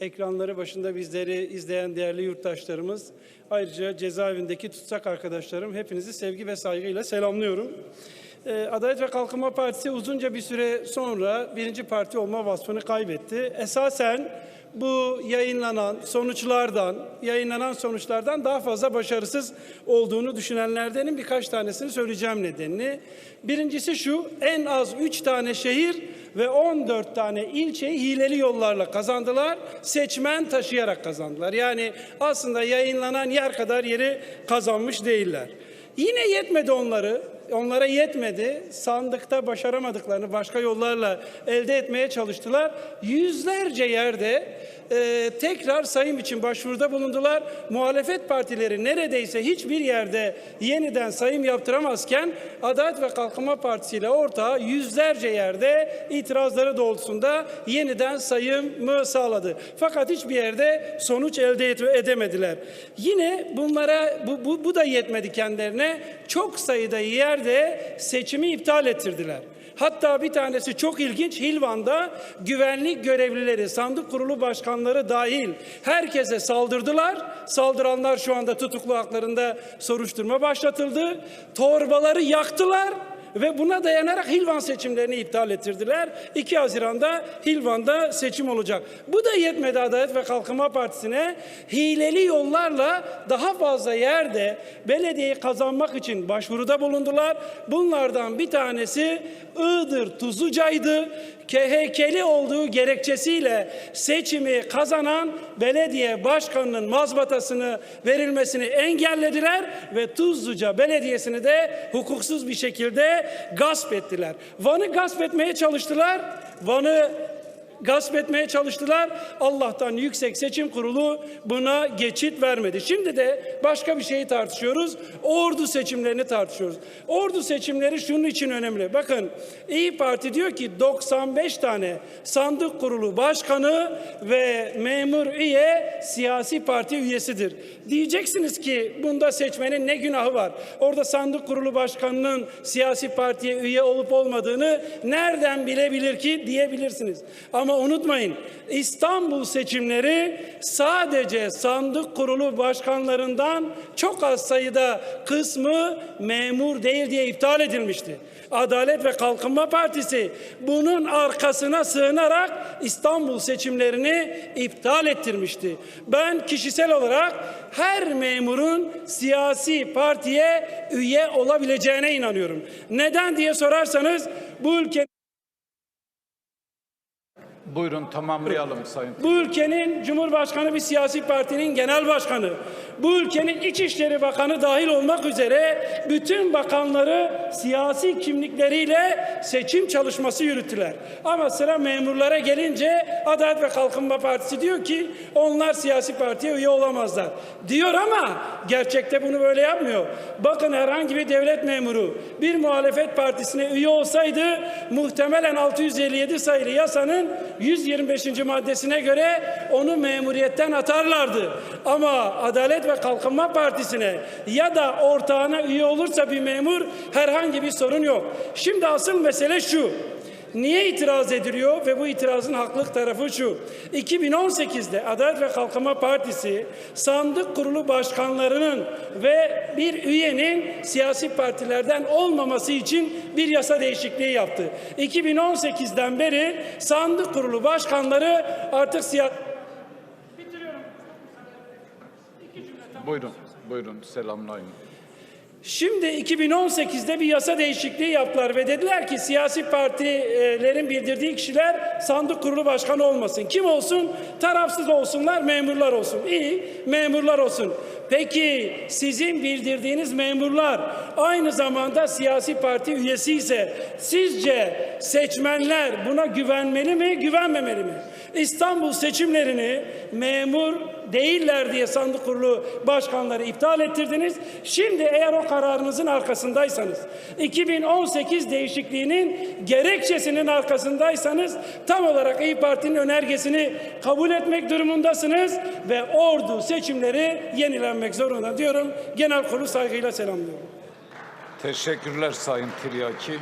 ekranları başında bizleri izleyen değerli yurttaşlarımız, ayrıca cezaevindeki tutsak arkadaşlarım hepinizi sevgi ve saygıyla selamlıyorum. Ee, Adalet ve Kalkınma Partisi uzunca bir süre sonra birinci parti olma vasfını kaybetti. Esasen bu yayınlanan sonuçlardan, yayınlanan sonuçlardan daha fazla başarısız olduğunu düşünenlerdenin birkaç tanesini söyleyeceğim nedenini. Birincisi şu, en az üç tane şehir ve 14 tane ilçeyi hileli yollarla kazandılar. Seçmen taşıyarak kazandılar. Yani aslında yayınlanan yer kadar yeri kazanmış değiller. Yine yetmedi onları. Onlara yetmedi. Sandıkta başaramadıklarını başka yollarla elde etmeye çalıştılar. Yüzlerce yerde e, tekrar sayım için başvuruda bulundular. Muhalefet partileri neredeyse hiçbir yerde yeniden sayım yaptıramazken Adalet ve Kalkınma Partisi ile ortağı yüzlerce yerde itirazları doğrultusunda yeniden sayımı sağladı. Fakat hiçbir yerde sonuç elde edemediler. Yine bunlara bu, bu, bu da yetmedi kendilerine. Çok sayıda yerde seçimi iptal ettirdiler. Hatta bir tanesi çok ilginç Hilvan'da güvenlik görevlileri, sandık kurulu başkanları dahil herkese saldırdılar. Saldıranlar şu anda tutuklu haklarında soruşturma başlatıldı. Torbaları yaktılar ve buna dayanarak Hilvan seçimlerini iptal ettirdiler. 2 Haziran'da Hilvan'da seçim olacak. Bu da yetmedi Adalet ve Kalkınma Partisi'ne. Hileli yollarla daha fazla yerde belediyeyi kazanmak için başvuruda bulundular. Bunlardan bir tanesi Iğdır Tuzluca'ydı. KHK'li olduğu gerekçesiyle seçimi kazanan belediye başkanının mazbatasını verilmesini engellediler ve Tuzluca Belediyesi'ni de hukuksuz bir şekilde gasp ettiler. Van'ı gasp etmeye çalıştılar. Van'ı gasp etmeye çalıştılar. Allah'tan Yüksek Seçim Kurulu buna geçit vermedi. Şimdi de başka bir şeyi tartışıyoruz. Ordu seçimlerini tartışıyoruz. Ordu seçimleri şunun için önemli. Bakın İyi Parti diyor ki 95 tane sandık kurulu başkanı ve memur üye siyasi parti üyesidir. Diyeceksiniz ki bunda seçmenin ne günahı var? Orada sandık kurulu başkanının siyasi partiye üye olup olmadığını nereden bilebilir ki diyebilirsiniz. Ama unutmayın İstanbul seçimleri sadece sandık kurulu başkanlarından çok az sayıda kısmı memur değil diye iptal edilmişti. Adalet ve Kalkınma Partisi bunun arkasına sığınarak İstanbul seçimlerini iptal ettirmişti. Ben kişisel olarak her memurun siyasi partiye üye olabileceğine inanıyorum. Neden diye sorarsanız bu ülke Buyurun tamamlayalım Sayın. Bu ülkenin Cumhurbaşkanı bir siyasi partinin genel başkanı. Bu ülkenin İçişleri Bakanı dahil olmak üzere bütün bakanları siyasi kimlikleriyle seçim çalışması yürüttüler. Ama sıra memurlara gelince Adalet ve Kalkınma Partisi diyor ki onlar siyasi partiye üye olamazlar. Diyor ama gerçekte bunu böyle yapmıyor. Bakın herhangi bir devlet memuru bir muhalefet partisine üye olsaydı muhtemelen 657 sayılı yasanın 125. maddesine göre onu memuriyetten atarlardı. Ama Adalet ve Kalkınma Partisi'ne ya da ortağına üye olursa bir memur herhangi bir sorun yok. Şimdi asıl mesele şu. Niye itiraz ediliyor ve bu itirazın haklık tarafı şu. 2018'de Adalet ve Kalkınma Partisi sandık kurulu başkanlarının ve bir üyenin siyasi partilerden olmaması için bir yasa değişikliği yaptı. 2018'den beri sandık kurulu başkanları artık siyasi Buyurun. Buyurun selamlayın. Şimdi 2018'de bir yasa değişikliği yaptılar ve dediler ki siyasi partilerin bildirdiği kişiler sandık kurulu başkanı olmasın. Kim olsun? Tarafsız olsunlar, memurlar olsun. İyi, memurlar olsun. Peki sizin bildirdiğiniz memurlar aynı zamanda siyasi parti üyesi ise sizce seçmenler buna güvenmeli mi, güvenmemeli mi? İstanbul seçimlerini memur değiller diye sandık kurulu başkanları iptal ettirdiniz. Şimdi eğer o kararınızın arkasındaysanız, 2018 değişikliğinin gerekçesinin arkasındaysanız tam olarak İyi Parti'nin önergesini kabul etmek durumundasınız ve ordu seçimleri yenilenmek zorunda diyorum. Genel kurulu saygıyla selamlıyorum. Teşekkürler Sayın Tiryaki.